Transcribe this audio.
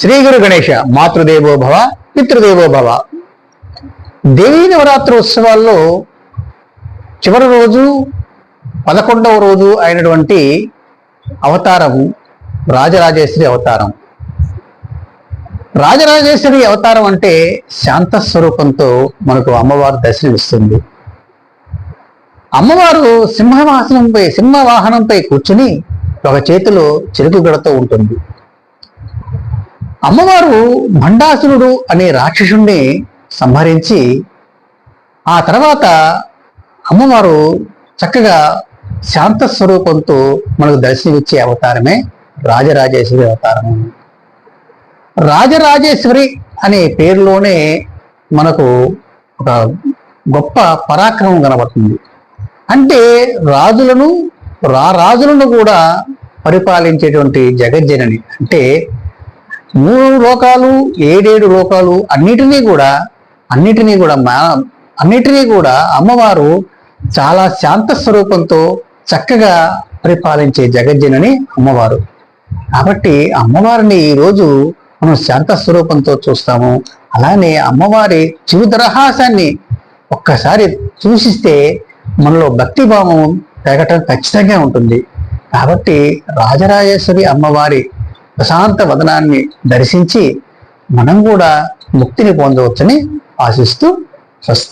శ్రీ గురు గణేష మాతృదేవో భవ పితృదేవో భవ. దేవీ నవరాత్రి ఉత్సవాల్లో చివరి రోజు పదకొండవ రోజు అయినటువంటి అవతారం రాజరాజేశ్వరి అవతారం. రాజరాజేశ్వరి అవతారం అంటే శాంత స్వరూపంతో మనకు అమ్మవారు దర్శనమిస్తుంది. అమ్మవారు సింహవాహనంపై సింహవాహనంపై కూర్చుని ఒక చేతిలో చెరుకు గడతో ఉంటుంది. అమ్మవారు భండాసురుడు అనే రాక్షసుణ్ణి సంహరించి ఆ తర్వాత అమ్మవారు చక్కగా శాంత స్వరూపంతో మనకు దర్శనమిచ్చే అవతారమే రాజరాజేశ్వరి అవతారము రాజరాజేశ్వరి అనే పేరులోనే మనకు ఒక గొప్ప పరాక్రమం కనబడుతుంది. అంటే రాజులను రా రాజులను కూడా పరిపాలించేటువంటి జగజ్జనని. అంటే మూడు లోకాలు ఏడేడు లోకాలు అన్నిటినీ కూడా అన్నిటినీ కూడా మా అన్నిటినీ కూడా అమ్మవారు చాలా శాంత స్వరూపంతో చక్కగా పరిపాలించే జగజ్జనని అమ్మవారు. కాబట్టి అమ్మవారిని ఈరోజు మనం శాంత స్వరూపంతో చూస్తాము. అలానే అమ్మవారి చిరుదరహాసాన్ని ఒక్కసారి చూసిస్తే మనలో భక్తి భావం పెరగటం ఖచ్చితంగా ఉంటుంది. కాబట్టి రాజరాజేశ్వరి అమ్మవారి ప్రశాంత వదనాన్ని దర్శించి మనం కూడా ముక్తిని పొందవచ్చని ఆశిస్తూ స్వస్తి